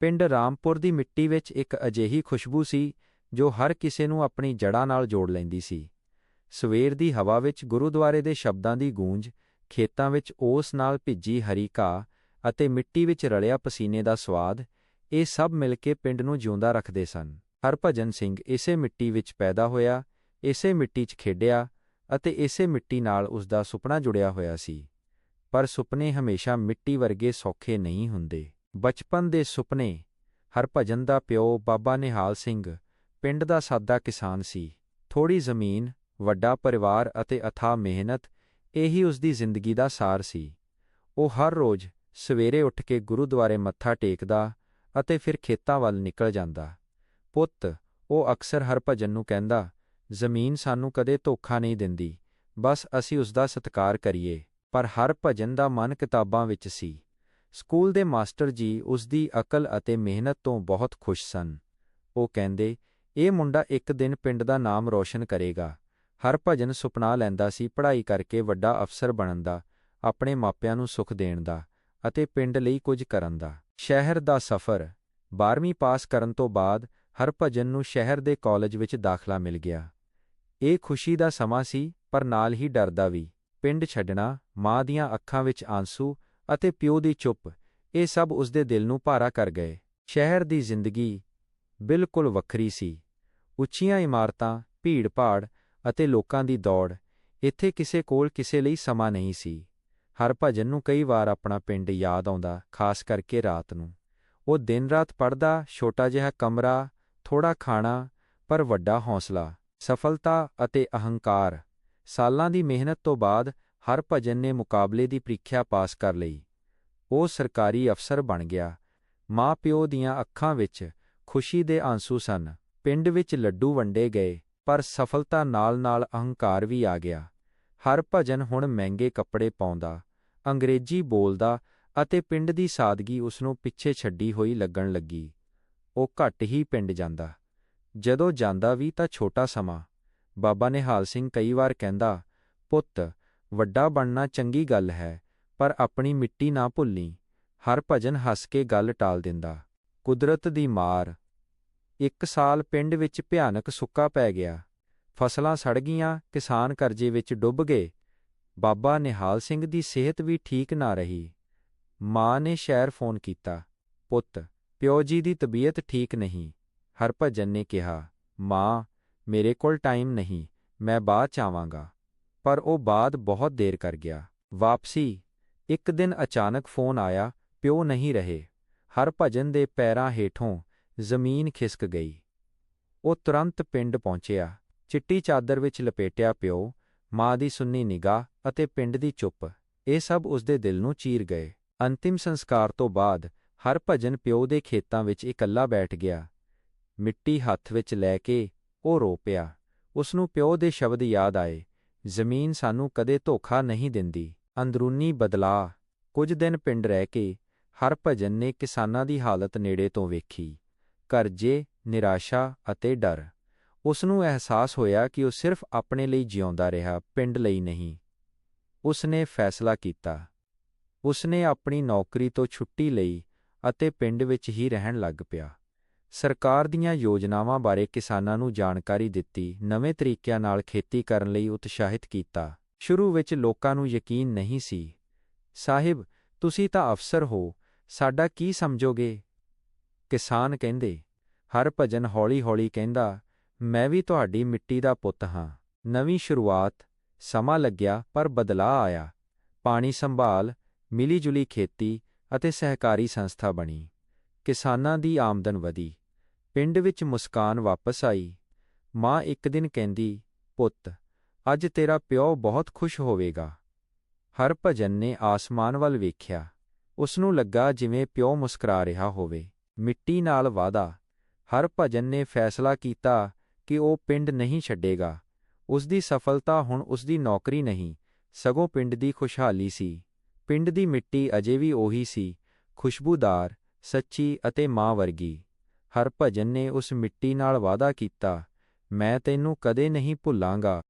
ਪਿੰਡ ਰਾਮਪੁਰ ਦੀ ਮਿੱਟੀ ਵਿੱਚ ਇੱਕ ਅਜਿਹੀ ਖੁਸ਼ਬੂ ਸੀ, ਜੋ ਹਰ ਕਿਸੇ ਨੂੰ ਆਪਣੀ ਜੜ੍ਹਾਂ ਨਾਲ ਜੋੜ ਲੈਂਦੀ ਸੀ। ਸਵੇਰ ਦੀ ਹਵਾ ਵਿੱਚ ਗੁਰਦੁਆਰੇ ਦੇ ਸ਼ਬਦਾਂ ਦੀ ਗੂੰਜ, ਖੇਤਾਂ ਵਿੱਚ ਓਸ ਨਾਲ ਭਿੱਜੀ ਹਰੀ ਘਾਹ ਅਤੇ ਮਿੱਟੀ ਵਿੱਚ ਰਲਿਆ ਪਸੀਨੇ ਦਾ ਸਵਾਦ, ਇਹ ਸਭ ਮਿਲ ਕੇ ਪਿੰਡ ਨੂੰ ਜਿਉਂਦਾ ਰੱਖਦੇ ਸਨ। ਹਰਭਜਨ ਸਿੰਘ ਇਸੇ ਮਿੱਟੀ ਵਿੱਚ ਪੈਦਾ ਹੋਇਆ, ਇਸੇ ਮਿੱਟੀ 'ਚ ਖੇਡਿਆ ਅਤੇ ਇਸੇ ਮਿੱਟੀ ਨਾਲ ਉਸ ਦਾ ਸੁਪਨਾ ਜੁੜਿਆ ਹੋਇਆ ਸੀ। ਪਰ ਸੁਪਨੇ ਹਮੇਸ਼ਾ ਮਿੱਟੀ ਵਰਗੇ ਸੌਖੇ ਨਹੀਂ ਹੁੰਦੇ। ਬਚਪਨ ਦੇ ਸੁਪਨੇ ਹਰਭਜਨ ਦਾ ਪਿਓ ਬਾਬਾ ਨਿਹਾਲ ਸਿੰਘ, ਪਿੰਡ ਦਾ ਸਾਦਾ ਕਿਸਾਨ ਸੀ। ਥੋੜੀ ਜ਼ਮੀਨ, ਵੱਡਾ ਪਰਿਵਾਰ ਅਤੇ ਅਥਾਹ ਮਿਹਨਤ, ਇਹੀ ਉਸ ਦੀ ਜ਼ਿੰਦਗੀ ਦਾ ਸਾਰ ਸੀ। ਉਹ ਹਰ ਰੋਜ਼ ਸਵੇਰੇ ਉੱਠ ਕੇ ਗੁਰਦੁਆਰੇ ਮੱਥਾ ਟੇਕਦਾ ਅਤੇ ਫਿਰ ਖੇਤਾਂ ਵੱਲ ਨਿਕਲ ਜਾਂਦਾ। ਪੁੱਤ, ਉਹ ਅਕਸਰ ਹਰਭਜਨ ਨੂੰ ਕਹਿੰਦਾ, ਜ਼ਮੀਨ ਸਾਨੂੰ ਕਦੇ ਧੋਖਾ ਨਹੀਂ ਦਿੰਦੀ, ਬਸ ਅਸੀਂ ਉਸ ਦਾ ਸਤਿਕਾਰ ਕਰੀਏ। ਪਰ ਹਰਭਜਨ ਦਾ ਮਨ ਕਿਤਾਬਾਂ ਵਿੱਚ ਸੀ। ਸਕੂਲ ਦੇ ਮਾਸਟਰ ਜੀ ਉਸ ਦੀ ਅਕਲ ਅਤੇ ਮਿਹਨਤ ਤੋਂ ਬਹੁਤ ਖੁਸ਼ ਸਨ। ਉਹ ਕਹਿੰਦੇ, ਇਹ ਮੁੰਡਾ ਇੱਕ ਦਿਨ ਪਿੰਡ ਦਾ ਨਾਮ ਰੋਸ਼ਨ ਕਰੇਗਾ। ਹਰਭਜਨ ਸੁਪਨਾ ਲੈਂਦਾ ਸੀ ਪੜ੍ਹਾਈ ਕਰਕੇ ਵੱਡਾ ਅਫਸਰ ਬਣਨ ਦਾ, ਆਪਣੇ ਮਾਪਿਆਂ ਨੂੰ ਸੁਖ ਦੇਣ ਦਾ ਅਤੇ ਪਿੰਡ ਲਈ ਕੁਝ ਕਰਨ ਦਾ। ਸ਼ਹਿਰ ਦਾ ਸਫ਼ਰ 12ਵੀਂ ਪਾਸ ਕਰਨ ਤੋਂ ਬਾਅਦ ਹਰਭਜਨ ਨੂੰ ਸ਼ਹਿਰ ਦੇ ਕਾਲਜ ਵਿੱਚ ਦਾਖਲਾ ਮਿਲ ਗਿਆ। ਇਹ ਖੁਸ਼ੀ ਦਾ ਸਮਾਂ ਸੀ, ਪਰ ਨਾਲ ਹੀ ਡਰ ਦਾ ਵੀ। ਪਿੰਡ ਛੱਡਣਾ, ਮਾਂ ਦੀਆਂ ਅੱਖਾਂ ਵਿੱਚ ਆਂਸੂ ਅਤੇ ਪਿਓ ਦੀ ਚੁੱਪ, ਇਹ ਸਭ ਉਸਦੇ ਦਿਲ ਨੂੰ ਭਾਰਾ ਕਰ ਗਏ। ਸ਼ਹਿਰ ਦੀ ਜ਼ਿੰਦਗੀ ਬਿਲਕੁਲ ਵੱਖਰੀ ਸੀ। ਉੱਚੀਆਂ ਇਮਾਰਤਾਂ ਭੀੜ-ਭਾੜ ਅਤੇ ਲੋਕਾਂ ਦੀ ਦੌੜ, ਇੱਥੇ ਕਿਸੇ ਕੋਲ ਕਿਸੇ ਲਈ ਸਮਾਂ ਨਹੀਂ ਸੀ। ਹਰਭਜਨ ਨੂੰ ਕਈ ਵਾਰ ਆਪਣਾ ਪਿੰਡ ਯਾਦ ਆਉਂਦਾ, ਖਾਸ ਕਰਕੇ ਰਾਤ ਨੂੰ। ਉਹ ਦਿਨ-ਰਾਤ ਪੜਦਾ ਛੋਟਾ ਜਿਹਾ ਕਮਰਾ ਥੋੜਾ ਖਾਣਾ, ਪਰ ਵੱਡਾ ਹੌਸਲਾ, ਸਫਲਤਾ ਅਤੇ ਅਹੰਕਾਰ। ਸਾਲਾਂ ਦੀ ਮਿਹਨਤ ਤੋਂ ਬਾਅਦ ਹਰਭਜਨ ਨੇ ਮੁਕਾਬਲੇ ਦੀ ਪ੍ਰੀਖਿਆ ਪਾਸ ਕਰ ਲਈ। ਉਹ ਸਰਕਾਰੀ ਅਫਸਰ ਬਣ ਗਿਆ। ਮਾਂ ਪਿਓ ਦੀਆਂ ਅੱਖਾਂ ਵਿੱਚ ਖੁਸ਼ੀ ਦੇ ਆਂਸੂ ਸਨ। ਪਿੰਡ ਵਿੱਚ ਲੱਡੂ ਵੰਡੇ ਗਏ, ਪਰ ਸਫਲਤਾ ਨਾਲ-ਨਾਲ ਅਹੰਕਾਰ ਵੀ ਆ ਗਿਆ। ਹਰਭਜਨ ਹੁਣ ਮਹਿੰਗੇ ਕੱਪੜੇ ਪਾਉਂਦਾ, ਅੰਗਰੇਜ਼ੀ ਬੋਲਦਾ ਅਤੇ ਪਿੰਡ ਦੀ ਸਾਦਗੀ ਉਸ ਨੂੰ ਪਿੱਛੇ ਛੱਡੀ ਹੋਈ ਲੱਗਣ ਲੱਗੀ। ਉਹ ਘੱਟ ਹੀ ਪਿੰਡ ਜਾਂਦਾ। ਜਦੋਂ ਜਾਂਦਾ ਵੀ ਤਾਂ ਛੋਟਾ ਸਮਾਂ। ਬਾਬਾ ਨਿਹਾਲ ਸਿੰਘ ਕਈ ਵਾਰ ਕਹਿੰਦਾ, ਪੁੱਤ ਵੱਡਾ ਬਣਨਾ ਚੰਗੀ ਗੱਲ ਹੈ, ਪਰ ਆਪਣੀ ਮਿੱਟੀ ਨਾ ਭੁੱਲੀ। ਹਰਭਜਨ ਹੱਸ ਕੇ ਗੱਲ ਟਾਲ ਦਿੰਦਾ। ਕੁਦਰਤ ਦੀ ਮਾਰ। ਇੱਕ ਸਾਲ ਪਿੰਡ ਵਿੱਚ ਭਿਆਨਕ ਸੁੱਕਾ ਪੈ ਗਿਆ। ਫਸਲਾਂ ਸੜ ਗਈਆਂ, ਕਿਸਾਨ ਕਰਜ਼ੇ ਵਿੱਚ ਡੁੱਬ ਗਏ। ਬਾਬਾ ਨਿਹਾਲ ਸਿੰਘ ਦੀ ਸਿਹਤ ਵੀ ਠੀਕ ਨਾ ਰਹੀ। ਮਾਂ ਨੇ ਸ਼ਹਿਰ ਫੋਨ ਕੀਤਾ, ਪੁੱਤ, ਪਿਓ ਜੀ ਦੀ ਤਬੀਅਤ ਠੀਕ ਨਹੀਂ। ਹਰਭਜਨ ਨੇ ਕਿਹਾ, ਮਾਂ, ਮੇਰੇ ਕੋਲ ਟਾਈਮ ਨਹੀਂ, ਮੈਂ ਬਾਅਦ ਚ ਆਵਾਂਗਾ। ਪਰ ਉਹ ਬਾਅਦ ਬਹੁਤ ਦੇਰ ਕਰ ਗਿਆ। ਵਾਪਸੀ। ਇੱਕ ਦਿਨ ਅਚਾਨਕ ਫੋਨ ਆਇਆ, ਪਿਓ ਨਹੀਂ ਰਹੇ। ਹਰਭਜਨ ਦੇ ਪੈਰਾਂ ਹੇਠੋਂ ਜ਼ਮੀਨ ਖਿਸਕ ਗਈ। ਉਹ ਤੁਰੰਤ ਪਿੰਡ ਪਹੁੰਚਿਆ। ਚਿੱਟੀ ਚਾਦਰ ਵਿੱਚ ਲਪੇਟਿਆ ਪਿਓ, ਮਾਂ ਦੀ ਸੁੰਨੀ ਨਿਗਾਹ ਅਤੇ ਪਿੰਡ ਦੀ ਚੁੱਪ। ਇਹ ਸਭ ਉਸਦੇ ਦਿਲ ਨੂੰ ਚੀਰ ਗਏ। ਅੰਤਿਮ ਸੰਸਕਾਰ ਤੋਂ ਬਾਅਦ ਹਰਭਜਨ ਪਿਓ ਦੇ ਖੇਤਾਂ ਵਿੱਚ ਇਕੱਲਾ ਬੈਠ ਗਿਆ। ਮਿੱਟੀ ਹੱਥ ਵਿੱਚ ਲੈ ਕੇ ਉਹ ਰੋ ਪਿਆ। ਉਸ ਨੂੰ ਪਿਓ ਦੇ ਸ਼ਬਦ ਯਾਦ ਆਏ। ਜ਼ਮੀਨ ਸਾਨੂੰ ਕਦੇ ਧੋਖਾ ਨਹੀਂ ਦਿੰਦੀ। ਅੰਦਰੂਨੀ ਬਦਲਾਅ। ਕੁਝ ਦਿਨ ਪਿੰਡ ਰਹਿ ਕੇ ਹਰਭਜਨ ਨੇ ਕਿਸਾਨਾਂ ਦੀ ਹਾਲਤ ਨੇੜੇ ਤੋਂ ਵੇਖੀ। ਕਰਜ਼ੇ ਨਿਰਾਸ਼ਾ ਅਤੇ ਡਰ। ਉਸ ਨੂੰ ਅਹਿਸਾਸ ਹੋਇਆ ਕਿ ਉਹ ਸਿਰਫ ਆਪਣੇ ਲਈ ਜਿਉਂਦਾ ਰਿਹਾ, ਪਿੰਡ ਲਈ ਨਹੀਂ। ਉਸ ਨੇ ਫੈਸਲਾ ਕੀਤਾ। ਉਸ ਨੇ ਆਪਣੀ ਨੌਕਰੀ ਤੋਂ ਛੁੱਟੀ ਲਈ ਅਤੇ ਪਿੰਡ ਵਿੱਚ ਹੀ ਰਹਿਣ ਲੱਗ ਪਿਆ। ਸਰਕਾਰ ਦੀਆਂ ਯੋਜਨਾਵਾਂ ਬਾਰੇ ਕਿਸਾਨਾਂ ਨੂੰ ਜਾਣਕਾਰੀ ਦਿੱਤੀ, ਨਵੇਂ ਤਰੀਕਿਆਂ ਨਾਲ ਖੇਤੀ ਕਰਨ ਲਈ ਉਤਸ਼ਾਹਿਤ ਕੀਤਾ। ਸ਼ੁਰੂ ਵਿੱਚ ਲੋਕਾਂ ਨੂੰ ਯਕੀਨ ਨਹੀਂ ਸੀ। ਸਾਹਿਬ, ਤੁਸੀਂ ਤਾਂ ਅਫਸਰ ਹੋ, ਸਾਡਾ ਕੀ ਸਮਝੋਗੇ? ਕਿਸਾਨ ਕਹਿੰਦੇ ਹਰਭਜਨ ਹੌਲੀ-ਹੌਲੀ ਕਹਿੰਦਾ, ਮੈਂ ਵੀ ਤੁਹਾਡੀ ਮਿੱਟੀ ਦਾ ਪੁੱਤ ਹਾਂ। ਨਵੀਂ ਸ਼ੁਰੂਆਤ, ਸਮਾਂ ਲੱਗਿਆ, ਪਰ ਬਦਲਾਅ ਆਇਆ। ਪਾਣੀ ਸੰਭਾਲ, ਮਿਲੀ-ਜੁਲੀ ਖੇਤੀ ਅਤੇ ਸਹਿਕਾਰੀ ਸੰਸਥਾ ਬਣੀ। ਕਿਸਾਨਾਂ ਦੀ ਆਮਦਨ ਵਧੀ। ਪਿੰਡ ਵਿੱਚ ਮੁਸਕਾਨ ਵਾਪਸ ਆਈ। ਮਾਂ ਇੱਕ ਦਿਨ ਕਹਿੰਦੀ, ਪੁੱਤ, ਅੱਜ ਤੇਰਾ ਪਿਓ ਬਹੁਤ ਖੁਸ਼ ਹੋਵੇਗਾ। ਹਰਭਜਨ ਨੇ ਆਸਮਾਨ ਵੱਲ ਵੇਖਿਆ। ਉਸ ਨੂੰ ਲੱਗਾ ਜਿਵੇਂ ਪਿਓ ਮੁਸਕਰਾ ਰਿਹਾ ਹੋਵੇ। ਮਿੱਟੀ ਨਾਲ ਵਾਦਾ ਹਰਭਜਨ ਨੇ ਫੈਸਲਾ ਕੀਤਾ ਕਿ ਉਹ ਪਿੰਡ ਨਹੀਂ ਛੱਡੇਗਾ। ਉਸ ਦੀ ਸਫਲਤਾ ਹੁਣ ਉਸ ਦੀ ਨੌਕਰੀ ਨਹੀਂ, ਸਗੋਂ ਪਿੰਡ ਦੀ ਖੁਸ਼ਹਾਲੀ ਸੀ। ਪਿੰਡ ਦੀ ਮਿੱਟੀ ਅਜੇ ਵੀ ਉਹੀ ਸੀ, ਖੁਸ਼ਬੂਦਾਰ, ਸੱਚੀ ਅਤੇ ਮਾਂ ਵਰਗੀ। ਹਰਭਜਨ ਨੇ ਉਸ ਮਿੱਟੀ ਨਾਲ ਵਾਅਦਾ ਕੀਤਾ ਮੈਂ ਤੈਨੂੰ ਕਦੇ ਨਹੀਂ ਭੁੱਲਾਂਗਾ।